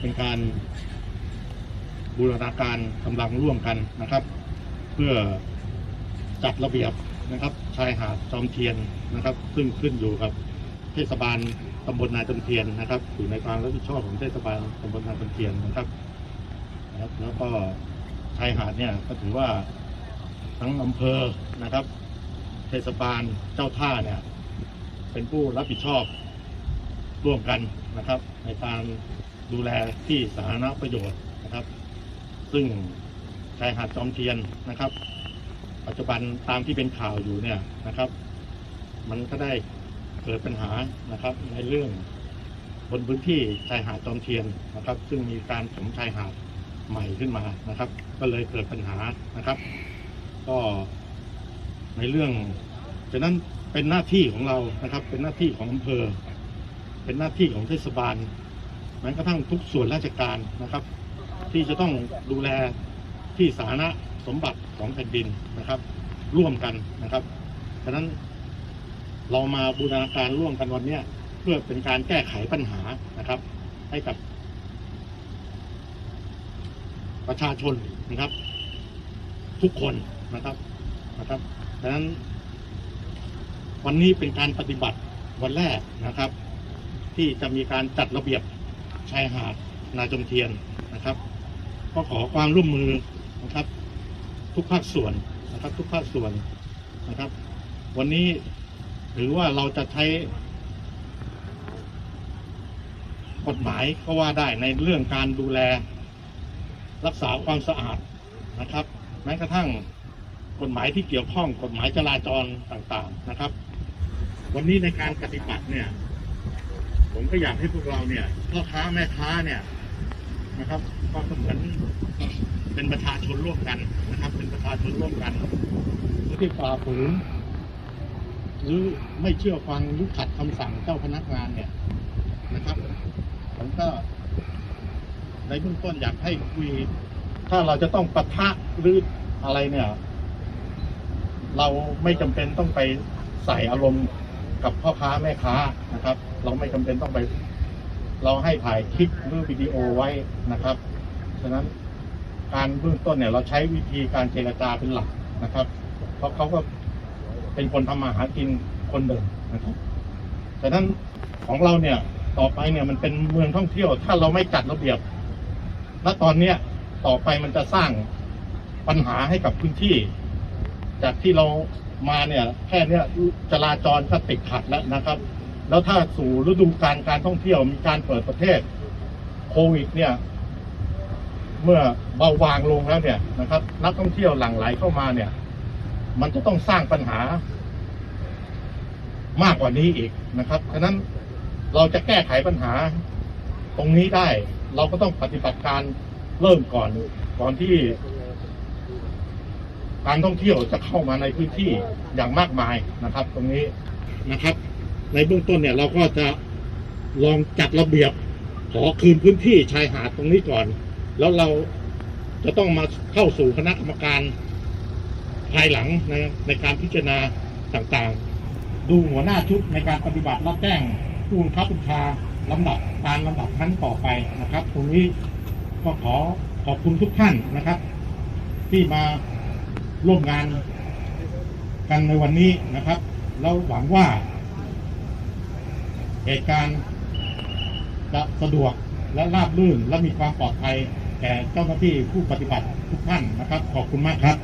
เป็นการบูรณาการกำลังร่วมกันนะครับ เพื่อจัดระเบียบนะครับ ชายหาดจอมเทียนนะครับ ซึ่งขึ้นอยู่กับเทศบาลตำบลนาจอมเทียนนะครับ อยู่ในความรับผิดชอบของเทศบาลตำบลนาจอมเทียนนะครับนะครับแล้วก็ชายหาดเนี่ยก็ถือว่าทั้งอำเภอนะครับ เทศบาลเจ้าท่าเนี่ยเป็นผู้รับผิดชอบร่วมกันนะครับ ในการ ดูแลที่สาธารณประโยชน์นะครับ ซึ่งชายหาดจอมเทียนนะครับ ปัจจุบันตามที่เป็นข่าวอยู่เนี่ยนะครับ มันก็ได้เกิดปัญหานะครับ ในเรื่องบนพื้นที่ชายหาดจอมเทียนนะครับ ซึ่งมีการถมชายหาดใหม่ขึ้นมานะครับ ก็เลยเกิดปัญหานะครับ ก็ในเรื่องฉะนั้นเป็นหน้าที่ของเรานะครับ เป็นหน้าที่ของอำเภอ เป็นหน้าที่ของเทศบาล แม้กระทั่งทุกส่วนราชการนะครับ ที่จะต้องดูแลที่สาธารณสมบัติของแผ่นดินนะครับ ร่วมกันนะครับฉะนั้นเรามาบูรณาการร่วมกันวันนี้เพื่อเป็นการแก้ไขปัญหานะครับ ให้กับ ประชาชนนะครับ ทุกคนนะครับนะครับดังนั้น วันนี้เป็นการปฏิบัติวันแรกนะครับ ที่จะมีการจัดระเบียบ ชายหาดนาจมเทียนนะครับ ก็ขอความร่วมมือนะครับ ทุกภาคส่วนนะครับ ทุกภาคส่วนนะครับ วันนี้ถือว่าเราจะใช้กฎหมายก็ว่าได้ในเรื่องการดูแล รักษาความสะอาดนะครับ แม้กระทั่งกฎหมายที่เกี่ยวข้องกฎหมายจราจรต่างๆนะครับ วันนี้ในการปฏิบัติเนี่ย ผมก็อยากให้พวกเราเนี่ยพ่อค้าแม่ค้าเนี่ยนะครับก็เหมือนเป็นประชาชนร่วมกันนะครับ เป็นประชาชนร่วมกันผู้ที่ฝ่าฝืนหรือไม่เชื่อฟังหรือขัดคำสั่งเจ้าพนักงานเนี่ยนะครับผมก็ในเบื้องต้นอยากให้คุย ถ้าเราจะต้องปะทะหรืออะไรเนี่ย เราไม่จำเป็นต้องไปใส่อารมณ์กับพ่อค้าแม่ค้านะครับ เราไม่จำเป็นต้องไป เราให้ถ่ายคลิปหรือวิดีโอไว้นะครับ ฉะนั้นการเบื้องต้นเนี่ยเราใช้วิธีการเจรจาเป็นหลักนะครับ เพราะเขาก็เป็นคนทำมาหากินคนหนึ่งนะครับฉะนั้นของเราเนี่ยต่อไปเนี่ยมันเป็นเมืองท่องเที่ยว ถ้าเราไม่จัดระเบียบ ณตอนเนี้ยต่อไปมันจะสร้างปัญหาให้กับพื้นที่ จากที่เรามาเนี่ยแค่เนี้ยจราจรก็ติดขัดแล้วนะครับ แล้วถ้าสู่ฤดูการการท่องเที่ยวมีการเปิดประเทศโควิดเนี่ย เมื่อเบาบางลงแล้วเนี่ยนะครับ นักท่องเที่ยวหลั่งไหลเข้ามาเนี่ย มันจะต้องสร้างปัญหามากกว่านี้อีกนะครับฉะนั้นเราจะแก้ไขปัญหาตรงนี้ได้ เราก็ต้องปฏิบัติการเริ่มก่อนก่อนที่ การท่องเที่ยวจะเข้ามาในพื้นที่อย่างมากมายนะครับ ตรงนี้นะครับ ในเบื้องต้นเนี่ยเราก็จะลองจัดระเบียบขอคืนพื้นที่ชายหาดตรงนี้ก่อน แล้วเราจะต้องมาเข้าสู่คณะกรรมการภายหลังในในการพิจารณาต่างๆ ดูหัวหน้าชุดในการปฏิบัติรับแจ้งผู้บังคับบัญชาลำดับการลำดับขั้นต่อไปนะครับ ตรงนี้ก็ขอขอบคุณทุกท่านนะครับ ที่มาร่วมงานกันในวันนี้นะครับแล้วหวังว่า เหตุการณ์จะสะดวกและราบรื่นและมีความปลอดภัยแก่เจ้าหน้าที่ผู้ปฏิบัติทุกท่านนะครับ ขอบคุณมากครับ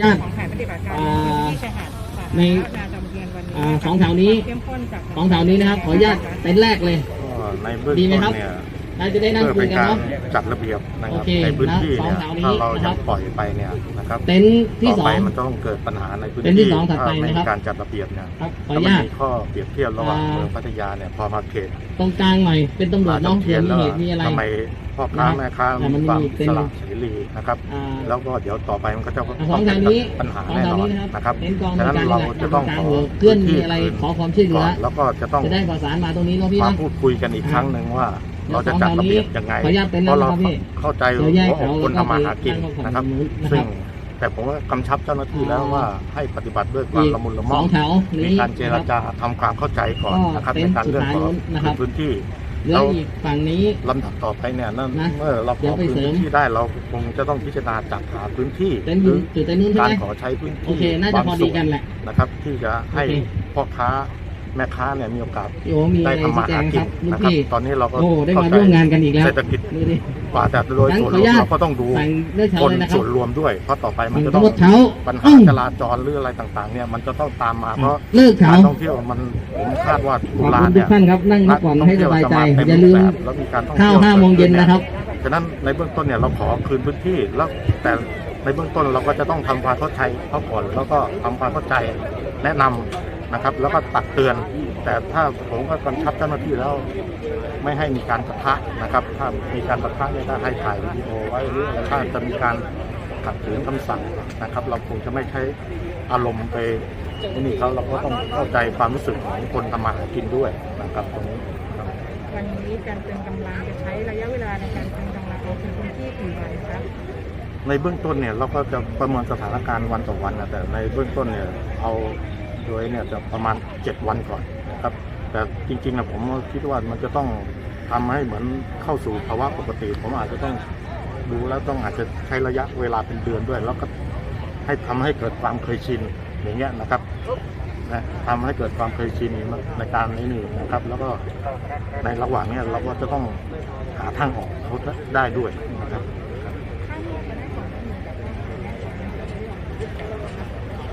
ญาติของแผนปฏิบัติการอ่าที่ชายหาดสาธารในณะนาจอมเทียนวันนี้อ่าของแถวนี้เข้มข้นจากของแถวนี้นะครับ ขออนุญาตเต็นท์แรกเลยก็ในเบื้องดีไหมต้นครับเนี่ย น่าจะได้นั่งเพื่อคุเป็ยนกันการเนาะ จัดระเบียบนะคโอรับเคในพื้นที่นะสองเนี่ยแถวนี้ถ้าเรานะครัยับงปล่อยไปเนี่ยนะครับเต็นท์ที่ต่อสอไปง มันต้องเกิดปัญหาในพื้นเต็นท์ที่ที่สองถัดไปถ้าไม่นะครับมีการจัดระเบียบเนี่ยครับขออถ้านุมันญาตมีข้อเปรียบเทียบระหว่างอ่า เมืองพัทยาเนี่ยพอมาเขตตรงกลางหน่อยเป็นตำรวจมาเน้องจำเผื่เทีอยนมีแล้วเหตุมีอะไร ทำไมพ่อค้านะครับแม่ค้าอ่ามันมีความมีเป็นสละเสรีนะครับ อ่า แล้วก็เดี๋ยวต่อไปมันก็จะอ่าต้สอองงเป็แถนวนี้ ปัญหาสองแน่แถวนอนนี้นะครับนะครับเต็นท์กองฉะนั้นกลางเรานี่แหละจะต้องกลางขอหัวเพื่อนมีอะไรพื้นขอความช่วยเหลืก่ออนแล้วก็จะต้องจะได้ประสานมาตรงนี้เนาะพี่มาเนาะพูดคุยกันอีกครั้งหนึ่งว่า เดี๋ยวเราจะจัดระเบียบยังไงขออนุญาตเป็นเพราะเรานะครับพี่เข้าใจเดี๋ยวแยกหัวอกคนแถวทำมาหากินแล้วก็นะครับฝั่งนู้นนะครับ ซึ่งแต่ผมก็กำชับเจ้าหน้าที่แล้วอ๋อว่าให้ปฏิบัติด้วยความอีกละมุนละสม่ออมงแถวมีนี้การเจรจาทำความเข้าใจก่อนก็นะครับเต็ในนท์การเรื่องของสุดท้ายนู้นนะครับพื้นที่เหลืออีกฝั่งนี้ลำดับต่อไปเนี่ยนั่นนะเมื่อเราขเดี๋ยอวไปพื้เสรินมที่ได้เราคงจะต้องพิจารณาจัดหาพื้นที่เต็นท์หอรืยู่อจุดเต็นท์นู้นใช่การไหมขอใช้พื้นโอที่เคน่าจะพอดีกันแหละนะครับ ที่จะให้โอเคพ่อค้า แม่ค้าเนี่ยมีโอกาสพี่โอมีอะได้ไรทำมาชี้แจหางคกิรันบลูกนะครับ พี่ ตอนนี้เราก็โอ้ได้มาเข้ใจร่วมงานกันอีกแล้ว เศรษฐกิจดูดิ กว่าแต่โดยงั้นส่วนขอรอนุวมญาตเราก็ต้องดูสั่งเลือกคเช้านนเลยนะครับส่วนรวมด้วย เพราะต่อไปมันจะตำต้องรวจเช้าปัญหาอืมจราจรหรืออะไรต่างๆ เนี่ยมันจะต้องตามมาเพราะเลิกเช้าการท่องเที่ยวมันผมคาดว่าขตุอบลาคุณทุเนี่กย ท่านครับ นั่งพักผ่อนให้สบายใจนักท่งอย่าเที่วลืมจะแบบแล้วมีการท่องเที่ข้ายววห้าโมงเย็นนะครับ ฉะนั้นในเบื้องต้นเนี่ยเราขอคืนพื้นที่แล้วแต่ในเบื้องต้นเราก็จะต้องทำความเข้าใจเขาก่อนแล้วก็ทำความเข้าใจแนะนำ นะครับ แล้วก็ตักเตือน แต่ถ้าผมก็กำชับเจ้าหน้าที่แล้ว ไม่ให้มีการปะทะนะครับ ถ้ามีการปะทะเนี่ยถ้าให้ถ่ายวิดีโอไว้หรือถ้าจะมีการขัดขืนคำสั่งนะครับ เราคงจะไม่ใช้อารมณ์ไปนี่เขาเราก็ต้องเข้าใจความรู้สึกของคนทำมาหากินด้วยนะครับตรงนี้ครับวันนี้การเตรียมกำลังจะใช้ระยะเวลาในการเตรียมกำลังเอาคืนพื้นที่กี่วันครับในเบื้องต้นเนี่ยเราก็จะประเมินสถานการณ์วันต่อวันนะแต่ในเบื้องต้นเนี่ยเอา โดยเนี่ยจะประมาณ 7 วันก่อนนะครับ แต่จริงๆนะผมคิดว่ามันจะต้องทำให้เหมือนเข้าสู่ภาวะปกติ ผมอาจจะต้องดูแล้วต้องอาจจะใช้ระยะเวลาเป็นเดือนด้วย แล้วก็ให้ทำให้เกิดความเคยชินอย่างเงี้ยนะครับนะทำให้เกิดความเคยชินในการนี้นี่นะครับ แล้วก็ในระหว่างเนี้ยเราก็จะต้องหาทางออกเขาได้ด้วยนะครับ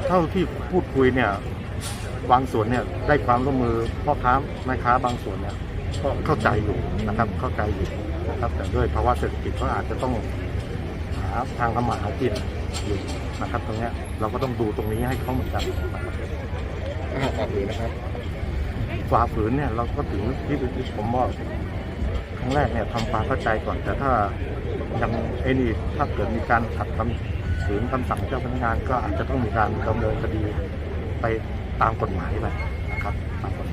เท่าที่พูดคุยเนี่ย บางส่วนเนี่ยได้ความร่วมมือพ่อค้าแม่ค้าบางส่วนเนี่ยก็เข้าใจอยู่นะครับเข้าใจอยู่นะครับแต่ด้วยภาวะเศรษฐกิจก็อาจจะต้องหาทางทำมาหากินอยู่นะครับตรงเนี้ยเราก็ต้องดูตรงนี้ให้เขาเหมือนกันนะครับอ่าขอบคุณนะครับฝ่าฝืนเนี่ยเราก็ถึงที่ที่ผมบอกครั้งแรกเนี่ยทำความเข้าใจก่อนแต่ถ้ายังไอ้นี่ถ้าเกิดมีการขัดคำฝืนคำสั่งเจ้าพนักงานก็อาจจะต้องมีการดำเนินคดีไป ตามกฎหมายไปนะครับตามกฎหมาย